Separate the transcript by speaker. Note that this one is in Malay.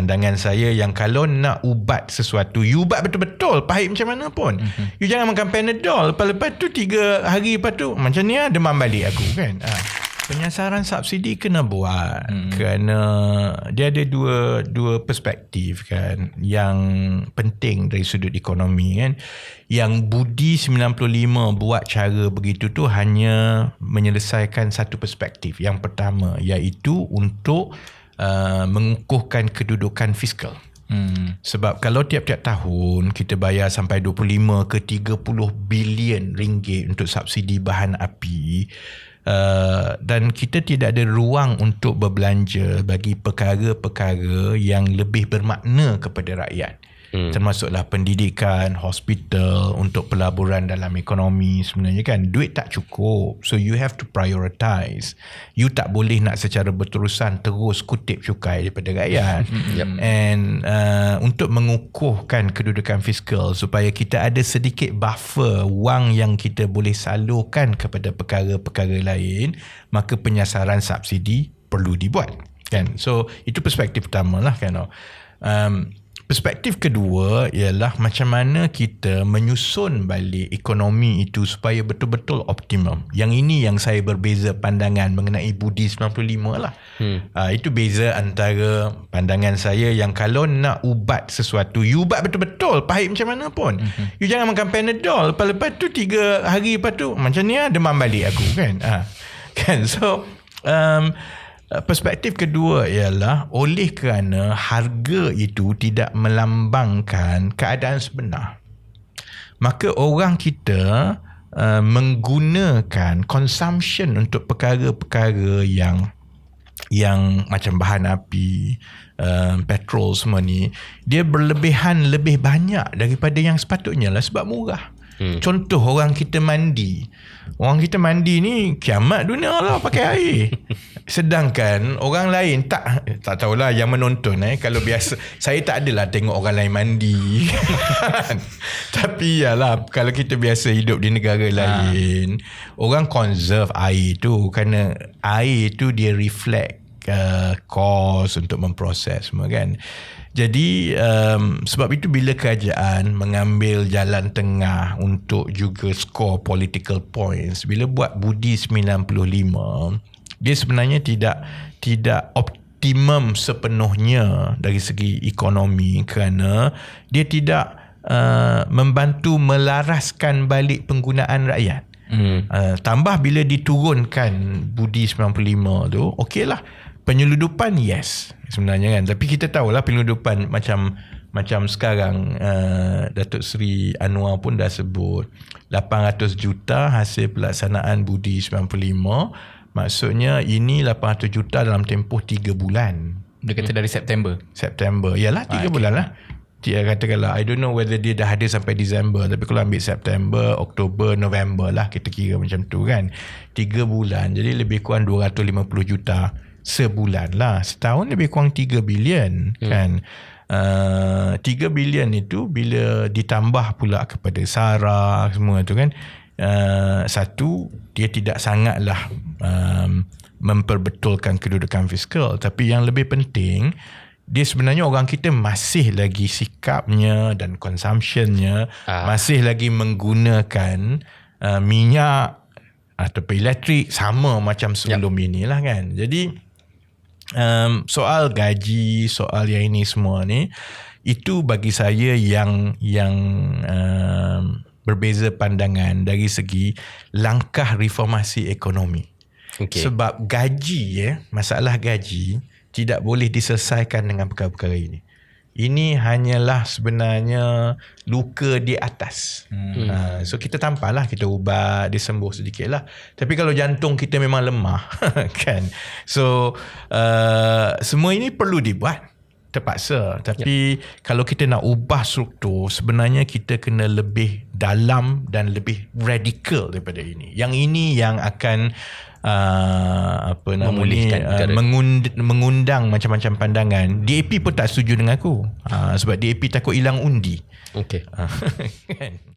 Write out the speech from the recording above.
Speaker 1: pandangan saya yang kalau nak ubat sesuatu you ubat betul-betul pahit macam mana pun mm-hmm. you jangan makan panadol lepas-lepas tu tiga hari lepas tu macam ni lah demam balik aku kan ha. penyasaran subsidi kena buat mm-hmm. kerana dia ada dua dua perspektif kan yang penting dari sudut ekonomi kan yang Budi 95 buat cara begitu tu hanya menyelesaikan satu perspektif yang pertama iaitu untuk Uh, mengukuhkan kedudukan fiskal. Hmm. Sebab kalau tiap-tiap tahun kita bayar sampai 25 ke 30 bilion ringgit untuk subsidi bahan api uh, dan kita tidak ada ruang untuk berbelanja bagi perkara-perkara yang lebih bermakna kepada rakyat hmm. termasuklah pendidikan, hospital untuk pelaburan dalam ekonomi sebenarnya kan. Duit tak cukup. So you have to prioritize. You tak boleh nak secara berterusan terus kutip cukai daripada rakyat. Yep. and uh, untuk mengukuhkan kedudukan fiskal supaya kita ada sedikit buffer wang yang kita boleh salurkan kepada perkara-perkara lain maka penyasaran subsidi perlu dibuat. Kan? So itu perspektif pertama lah kan um, Perspektif kedua ialah macam mana kita menyusun balik ekonomi itu supaya betul-betul optimum. Yang ini yang saya berbeza pandangan mengenai Budi 95 lah. Hmm. Uh, itu beza antara pandangan saya yang kalau nak ubat sesuatu, you ubat betul-betul pahit macam mana pun. Hmm. You jangan makan panadol, lepas-lepas tu tiga hari lepas tu macam ni lah demam balik aku kan. Uh, kan so... Um, perspektif kedua ialah oleh kerana harga itu tidak melambangkan keadaan sebenar. Maka orang kita uh, menggunakan consumption untuk perkara-perkara yang yang macam bahan api uh, petrol semua ni dia berlebihan lebih banyak daripada yang sepatutnya lah sebab murah. Hmm. contoh orang kita mandi. Orang kita mandi ni kiamat dunia lah pakai air Sedangkan orang lain tak tak tahulah yang menonton eh kalau biasa saya tak adalah tengok orang lain mandi. Tapi yalah kalau kita biasa hidup di negara ha. lain, orang conserve air tu kerana air tu dia reflect uh, cost untuk memproses semua kan. Jadi um, sebab itu bila kerajaan mengambil jalan tengah untuk juga score political points bila buat budi 95 dia sebenarnya tidak tidak optimum sepenuhnya dari segi ekonomi kerana dia tidak uh, membantu melaraskan balik penggunaan rakyat. Hmm. Uh, tambah bila diturunkan budi 95 tu, okeylah. Penyeludupan yes sebenarnya kan. Tapi kita tahulah penyeludupan macam macam sekarang uh, Datuk Seri Anwar pun dah sebut 800 juta hasil pelaksanaan budi 95 Maksudnya ini 800 juta dalam tempoh 3 bulan.
Speaker 2: Dia kata dari September.
Speaker 1: September. Yalah 3 ah, okay. bulan lah. Dia kata kalau I don't know whether dia dah ada sampai Disember tapi kalau ambil September, Oktober, November lah kita kira macam tu kan. 3 bulan jadi lebih kurang 250 juta sebulan lah. Setahun lebih kurang 3 bilion hmm. kan. Uh, 3 bilion itu bila ditambah pula kepada SARA semua tu kan uh, satu dia tidak sangatlah um, memperbetulkan kedudukan fiskal tapi yang lebih penting dia sebenarnya orang kita masih lagi sikapnya dan consumptionnya ah. masih lagi menggunakan uh, minyak atau elektrik sama macam sebelum yep. inilah kan jadi um, soal gaji soal yang ini semua ni itu bagi saya yang yang um, berbeza pandangan dari segi langkah reformasi ekonomi. Okay. Sebab gaji ya, masalah gaji tidak boleh diselesaikan dengan perkara-perkara ini. Ini hanyalah sebenarnya luka di atas. Hmm. Uh, so kita tampaklah kita ubat, dia sembuh sedikit lah. Tapi kalau jantung kita memang lemah kan. So uh, semua ini perlu dibuat terpaksa tapi yep. kalau kita nak ubah struktur sebenarnya kita kena lebih dalam dan lebih radikal daripada ini. Yang ini yang akan uh, apa namanya uh, mengund- mengundang macam-macam pandangan. DAP pun tak setuju dengan aku. Uh, sebab DAP takut hilang undi.
Speaker 2: Okey